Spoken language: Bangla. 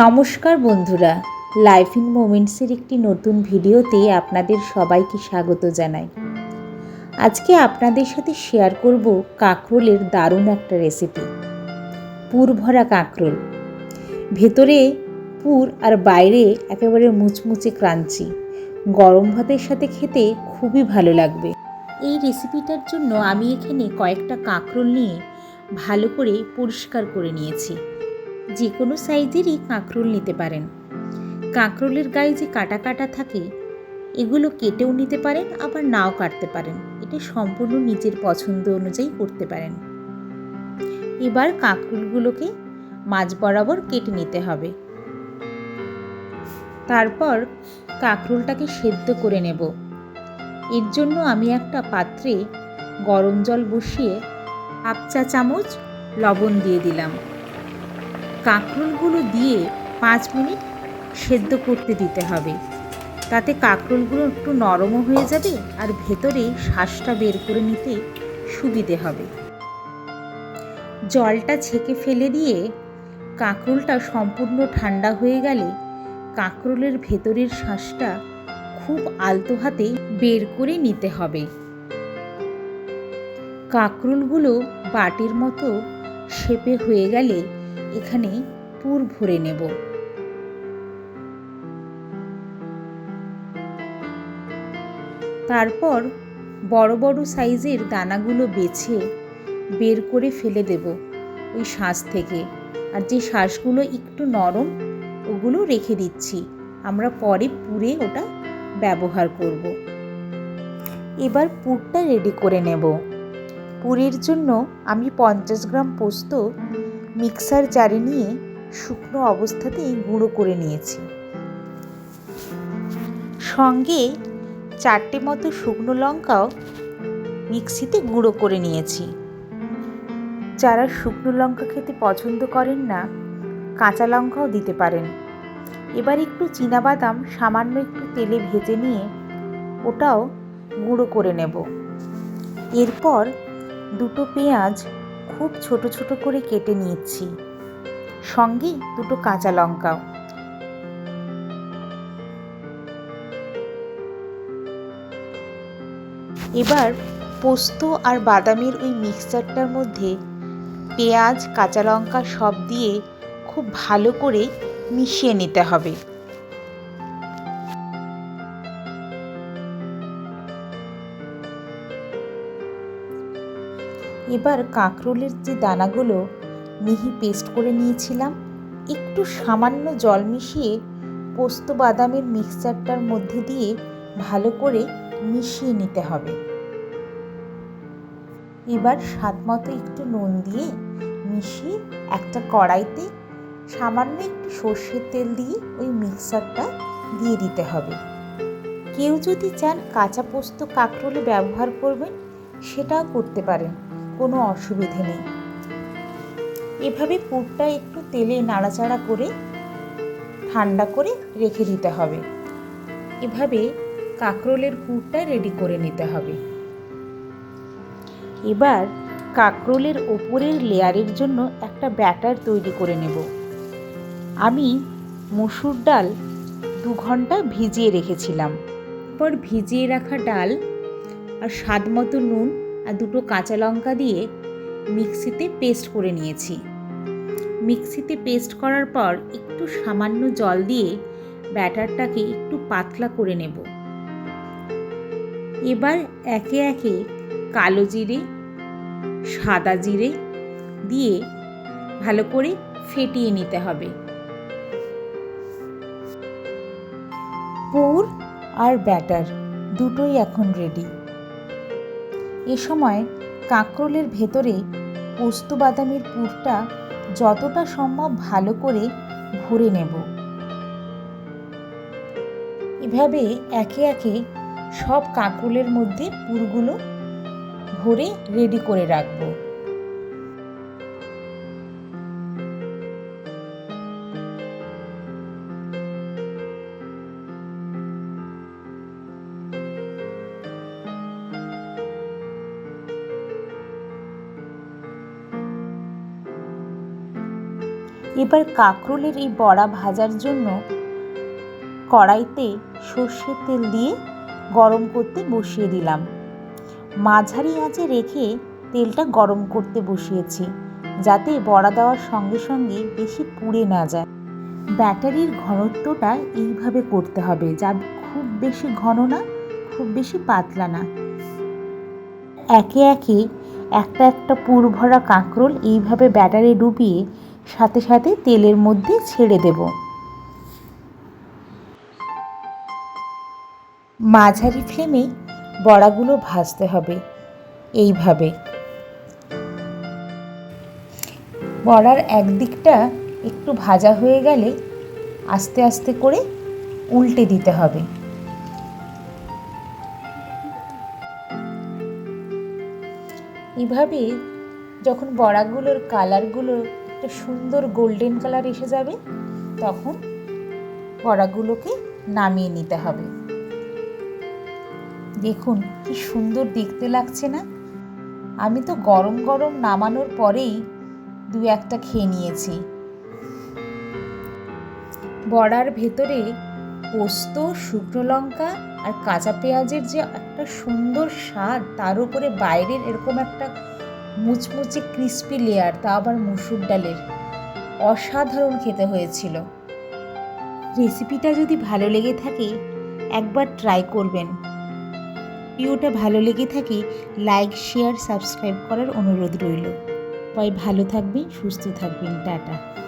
নমস্কার বন্ধুরা লাইফ ইন মোমেন্টসের একটি নতুন ভিডিওতে আপনাদের সবাইকে স্বাগত জানাই। আজকে আপনাদের সাথে শেয়ার করব কাঁকরোলের দারুণ একটা রেসিপি পুর ভরা কাঁকরোল। ভেতরে পুর আর বাইরে একেবারে মুচমুচে ক্রাঞ্চি, গরম ভাতের সাথে খেতে খুবই ভালো লাগবে। এই রেসিপিটার জন্য আমি এখানে কয়েকটা কাঁকরোল নিয়ে ভালো করে পরিষ্কার করে নিয়েছি। যে কোনো সাইজেরই কাঁকরোল নিতে পারেন। কাঁকরোলের গায়ে যে কাটা কাটা থাকে, এগুলো কেটেও নিতে পারেন, আবার নাও কাটতে পারেন। এটা সম্পূর্ণ নিজের পছন্দ অনুযায়ী করতে পারেন। এবার কাঁকরোলগুলোকে মাছ বরাবর কেটে নিতে হবে। তারপর কাঁকরোলটাকে সেদ্ধ করে নেব। এর জন্য আমি একটা পাত্রে গরম জল বসিয়ে হাফ চা চামচ লবণ দিয়ে দিলাম। কাঁকরোলগুলো দিয়ে পাঁচ মিনিট সেদ্ধ করতে দিতে হবে। তাতে কাঁকরোলগুলো একটু নরমও হয়ে যাবে আর ভেতরে শ্বাসটা বের করে নিতে সুবিধে হবে। জলটা ছেঁকে ফেলে দিয়ে কাঁকরোলটা সম্পূর্ণ ঠান্ডা হয়ে গেলে কাঁকরোলের ভেতরের শ্বাসটা খুব আলতো হাতে বের করে নিতে হবে। কাঁকরোলগুলো বাটির মতো শেপে হয়ে গেলে এখানে পুর ভরে নেব। তারপর বড় বড় সাইজের দানাগুলো বেছে বের করে ফেলে দেব ওই শ্বাস থেকে। আর যে শ্বাসগুলো একটু নরম, ওগুলো রেখে দিচ্ছি। আমরা পরে পুরে ওটা ব্যবহার করব। এবার পুরটা রেডি করে নেব। পুরের জন্য আমি পঞ্চাশ গ্রাম পোস্ত মিক্সার জারে নিয়ে শুকনো অবস্থাতেই গুঁড়ো করে নিয়েছি। সঙ্গে চারটে মতো শুকনো লঙ্কাও মিক্সিতে গুঁড়ো করে নিয়েছি। যারা শুকনো লঙ্কা খেতে পছন্দ করেন না, কাঁচা লঙ্কাও দিতে পারেন। এবার একটু বাদাম সামান্য একটু তেলে ভেজে নিয়ে ওটাও গুঁড়ো করে নেব। এরপর দুটো পেঁয়াজ খুব ছোট ছোট করে কেটে নিয়েছি। সঙ্গে দুটো কাঁচা লঙ্কাও। এবার পোস্ত আর বাদামের ওই মিক্সচারটার মধ্যে পেঁয়াজ, কাঁচা লঙ্কা সব দিয়ে খুব ভালো করে মিশিয়ে নিতে হবে। এবার কাঁকরোলের যে দানাগুলো মিহি পেস্ট করে নিয়েছিলাম, একটু সামান্য জল মিশিয়ে পোস্ত বাদামের মিক্সচারটার মধ্যে দিয়ে ভালো করে মিশিয়ে নিতে হবে। এবার স্বাদ মতো একটু নুন দিয়ে মিশিয়ে একটা কড়াইতে সামান্য একটু সর্ষের তেল দিয়ে ওই মিক্সারটা দিয়ে দিতে হবে। কেউ যদি চান কাঁচা পোস্ত কাঁকরোলে ব্যবহার করবেন, সেটাও করতে পারেন। কোনো অসুবিধে নেই। এভাবে পুরটা একটু তেলে নাড়াচাড়া করে, ঠান্ডা করে রেখে দিতে হবে। এভাবে কাঁকরোলের পুরটা রেডি করে নিতে হবে। এবার কাঁকরোলের ওপরের লেয়ারের জন্য একটা ব্যাটার তৈরি করে নেব। আমি মসুর ডাল দু ঘণ্টা ভিজিয়ে রেখেছিলাম। পর ভিজিয়ে রাখা ডাল আর স্বাদ মতো নুন আর দুটো কাঁচা লঙ্কা দিয়ে মিক্সিতে পেস্ট করে নিয়েছি। মিক্সিতে পেস্ট করার পর একটু সামান্য জল দিয়ে ব্যাটারটাকে একটু পাতলা করে নেব। এবার একে একে কালো জিরে, সাদা জিরে দিয়ে ভালো করে ফেটিয়ে নিতে হবে। পুর আর ব্যাটার দুটোই এখন রেডি এ সময় কাঁকরোলের ভেতরে পোস্ত বাদামের পুরটা যতটা সম্ভব ভালো করে ভরে নেব। এভাবে একে একে সব কাঁকরোলের মধ্যে পুরগুলো ভরে রেডি করে রাখব। এবার কাঁকরোলের এই বড়া ভাজার জন্য কড়াইতে সর্ষের তেল দিয়ে গরম করতে বসিয়ে দিলাম। মাঝারি আঁচে রেখে তেলটা গরম করতে বসিয়েছি, যাতে বড়া দেওয়ার সঙ্গে সঙ্গে বেশি পুড়ে না যায়। ব্যাটারির ঘনত্বটা এইভাবে করতে হবে, যা খুব বেশি ঘন না, খুব বেশি পাতলা না। একে একে একটা একটা পুর ভরা কাঁকরোল এইভাবে ব্যাটারে ডুবিয়ে সাথে সাথে তেলের মধ্যে ছেড়ে দেব। মাঝারি ফ্লেমে বড়াগুলো ভাজতে হবে, এইভাবে। বড়ার একদিকটা একটু ভাজা হয়ে গেলে আস্তে আস্তে করে উল্টে দিতে হবে। এভাবে যখন বড়াগুলোর কালারগুলো একটা সুন্দর গোল্ডেন কালার এসে যাবে, তখন বড়াগুলোকে নামিয়ে নিতে হবে। দেখুন, কি সুন্দর দেখতে লাগছে না? আমি তো গরম গরম নামানোর পরেই দু একটা খেয়ে নিয়েছি। বড়ার ভেতরে পোস্ত, শুকনো লঙ্কা আর কাঁচা পেঁয়াজের যে একটা সুন্দর স্বাদ, তার উপরে বাইরের এরকম একটা মুচমুচে ক্রিস্পি লেয়ার তা আবার মুসুর ডালের। অসাধারণ খেতে হয়েছিল। রেসিপিটা যদি ভালো লেগে থাকে, একবার ট্রাই করবেন। ভিডিওটা ভালো লেগে থাকে লাইক শেয়ার সাবস্ক্রাইব করার অনুরোধ রইল। সবাই ভালো থাকবেন, সুস্থ থাকবেন। টাটা।